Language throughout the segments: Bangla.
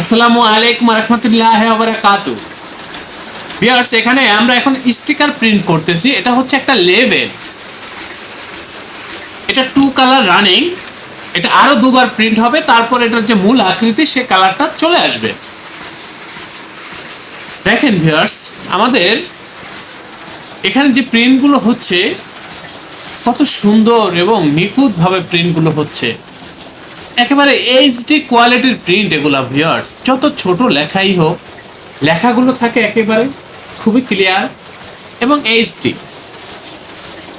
আসসালামু আলাইকুম রহমতুল্লাহ বারাকাতু বিয়ার্স এখানে আমরা এখন স্টিকার প্রিন্ট করতেছি। এটা হচ্ছে একটা লেভেল এটা টু কালার রানিং এটা আরও দুবার প্রিন্ট হবে, তারপর এটার যে মূল আকৃতি, সে কালারটা চলে আসবে। দেখেন ভিয়ার্স আমাদের এখানে যে প্রিন্টগুলো হচ্ছে, কত সুন্দর এবং নিখুঁতভাবে প্রিন্টগুলো হচ্ছে। একেবারে এইচডি কোয়ালিটির প্রিন্ট এগুলো ভিউয়ার্স যত ছোট লেখাই হোক, লেখাগুলো থাকে একেবারে খুবই ক্লিয়ার এবং এইচডি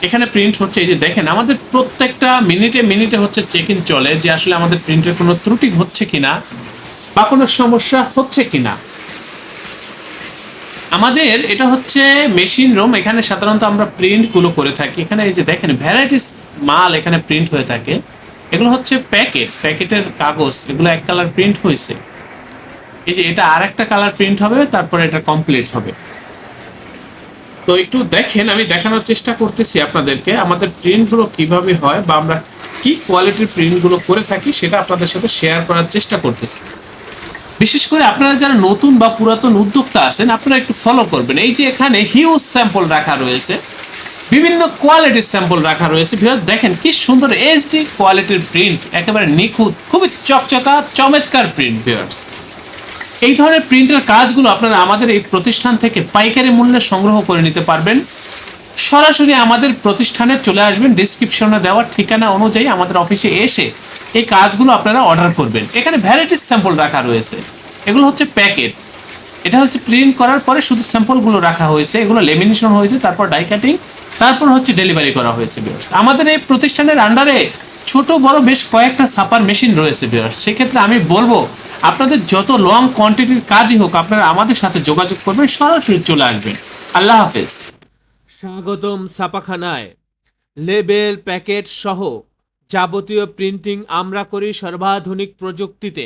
এখানে প্রিন্ট হচ্ছে, এই যে দেখেন, আমাদের প্রত্যেকটা মিনিটে মিনিটে হচ্ছে চেক ইন চলে যে আসলে আমাদের প্রিন্টের কোনো ত্রুটি হচ্ছে কিনা বা কোনো সমস্যা হচ্ছে কিনা। আমাদের এটা হচ্ছে মেশিন রুম এখানে সাধারণত আমরা প্রিন্টগুলো করে থাকি। এখানে এই যে দেখেন ভ্যারাইটিস মাল এখানে প্রিন্ট হয়ে থাকে। এগুলো হচ্ছে প্যাকেট, প্যাকেটের কাগজ, এগুলো এক কালার প্রিন্ট হয়েছে। এই যে এটা আর একটা কালার প্রিন্ট হবে, তারপরে এটা কমপ্লিট হবে। তো একটু দেখেন, আমি দেখানোর চেষ্টা করতেছি আপনাদেরকে, আমাদের প্রিন্টগুলো কীভাবে হয় বা আমরা কি কোয়ালিটির প্রিন্টগুলো করে থাকি সেটা আপনাদের সাথে শেয়ার করার চেষ্টা করতেছি। বিশেষ করে আপনারা যারা নতুন বা পুরাতন উদ্যোক্তা আছেন, আপনারা একটু ফলো করবেন। এই যে এখানে হিউজ স্যাম্পল রাখা রয়েছে। বিভিন্ন কোয়ালিটির স্যাম্পল রাখা রয়েছে। ভিউয়ার দেখেন কি সুন্দর এইচডি কোয়ালিটির প্রিন্ট একেবারে নিখুঁত, খুবই চকচকা, চমৎকার প্রিন্ট ভিউয়ার্স এই ধরনের প্রিন্টের কাজগুলো আপনারা আমাদের এই প্রতিষ্ঠান থেকে পাইকারি মূল্যে সংগ্রহ করে নিতে পারবেন। সরাসরি আমাদের প্রতিষ্ঠানে চলে আসবেন ডিসক্রিপশনে দেওয়া ঠিকানা অনুযায়ী আমাদের অফিসে এসে এই কাজগুলো আপনারা অর্ডার করবেন। এখানে ভ্যারাইটিস স্যাম্পল রাখা রয়েছে। এগুলো হচ্ছে প্যাকেট এটা হচ্ছে প্রিন্ট করার পরে শুধু স্যাম্পলগুলো রাখা হয়েছে, এগুলো লেমিনেশন হয়েছে, তারপর ডাই কাটিং তারপর হচ্ছে ডেলিভারি করা হয়েছে বিয়ার্স আমাদের এই প্রতিষ্ঠানের আন্ডারে ছোট, বড় বেশ কয়েকটা ছাপার মেশিন রয়েছে বিয়ার্স সেক্ষেত্রে আমি বলব, আপনাদের যত লং কোয়ান্টিটির কাজই হোক, আপনারা আমাদের সাথে যোগাযোগ করবেন, সরাসরি চলে আসবেন। আল্লাহ হাফেজ। স্বাগতম ছাপাখানায়। লেবেল প্যাকেট সহ যাবতীয় প্রিন্টিং আমরা করি সর্বাধুনিক প্রযুক্তিতে।